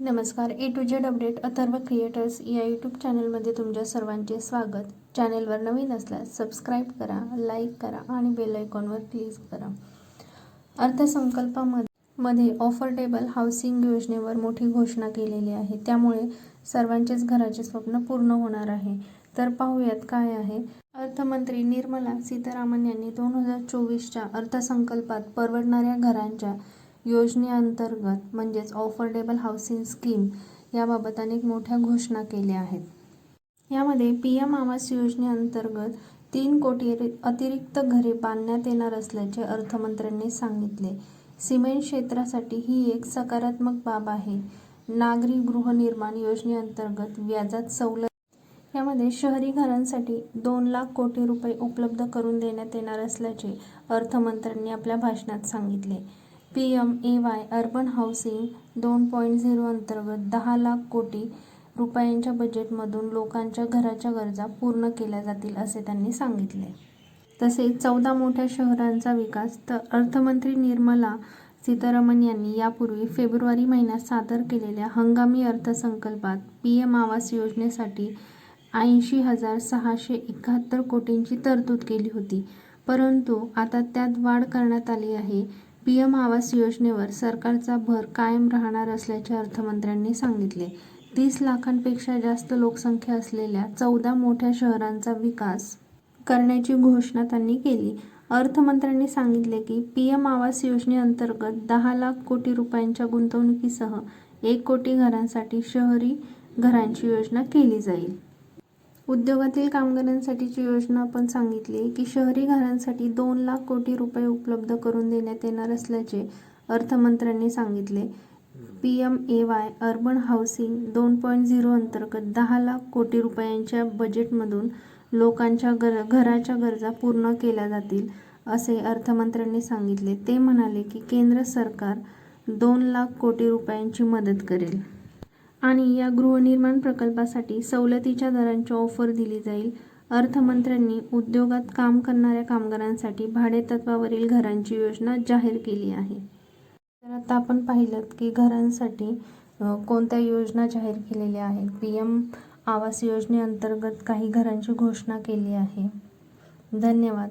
नमस्कार. A to Z update Atharva creators या YouTube चॅनलमध्ये तुमच्या सर्वांचे स्वागत. चॅनलवर नवीन असल्यास सबस्क्राईब करा लाईक करा आणि बेल आयकॉनवर क्लिक करा. अर्थसंकल्पामध्ये मध्ये ऑफर्डेबल हाऊसिंग योजनेवर मोठी घोषणा केलेली आहे. त्यामुळे सर्वांचेच घराचे स्वप्न पूर्ण होणार आहे. तर पाहूयात काय आहे. अर्थमंत्री निर्मला सीतारामन यांनी दोन हजार चोवीसच्या अर्थसंकल्पात परवडणाऱ्या घरांच्या योजनेअंतर्गत म्हणजेच ऑफर्डेबल हाऊसिंग स्कीम याबाबत अनेक मोठ्या घोषणा केल्या आहेत. यामध्ये पी एम आवास योजनेअंतर्गत तीन कोटी अतिरिक्त घरे बांधण्यात येणार असल्याचे अर्थमंत्र्यांनी सांगितले. सिमेंट क्षेत्रासाठी ही एक सकारात्मक बाब आहे. नागरी गृहनिर्माण योजनेअंतर्गत व्याजात सवलत यामध्ये शहरी घरांसाठी दोन लाख कोटी रुपये उपलब्ध करून देण्यात येणार असल्याचे अर्थमंत्र्यांनी आपल्या भाषणात सांगितले. P M A Y urban housing दोन पॉईंट झिरो अंतर्गत दहा लाख कोटी रुपयांच्या बजेटमधून लोकांच्या घराच्या गरजा पूर्ण केल्या जातील असे त्यांनी सांगितले. तसेच चौदा मोठ्या शहरांचा विकास तर अर्थमंत्री निर्मला सीतारामन यांनी यापूर्वी फेब्रुवारी महिन्यात सादर केलेल्या हंगामी अर्थसंकल्पात पी एम आवास योजनेसाठी ऐंशी हजार सहाशे एकाहत्तर कोटींची तरतूद केली होती. परंतु आता त्यात वाढ करण्यात आली आहे. पी एम आवास योजनेवर सरकारचा भर कायम राहणार असल्याचे अर्थमंत्र्यांनी सांगितले. तीस लाखांपेक्षा जास्त लोकसंख्या असलेल्या चौदा मोठ्या शहरांचा विकास करण्याची घोषणा त्यांनी केली. अर्थमंत्र्यांनी सांगितले की पी एम आवास योजनेअंतर्गत दहा लाख कोटी रुपयांच्या गुंतवणुकीसह एक कोटी घरांसाठी शहरी घरांची योजना केली जाईल. उद्योगातील कामगारांसाठीची योजना आपण सांगितली की शहरी घरांसाठी दोन लाख कोटी रुपये उपलब्ध करून देण्यात येणार असल्याचे अर्थमंत्र्यांनी सांगितले. P M A Y urban housing दोन पॉईंट झिरो अंतर्गत दहा लाख कोटी रुपयांच्या बजेटमधून लोकांच्या घर घराच्या गरजा पूर्ण केल्या जातील असे अर्थमंत्र्यांनी सांगितले. ते म्हणाले की केंद्र सरकार दोन लाख कोटी रुपयांची मदत करेल. आणि या गृहनिर्माण प्रकल्पासाठी सवलतीच्या दरांची ऑफर दिली जाईल. अर्थमंत्र्यांनी उद्योगात काम करणाऱ्या कामगारांसाठी भाडेतत्वावरील घरांची योजना जाहीर केली आहे. तर आता आपण पाहिलं की घरांसाठी कोणत्या योजना जाहीर केलेल्या आहेत? पी एम आवास योजनेअंतर्गत काही घरांची घोषणा केली आहे. धन्यवाद.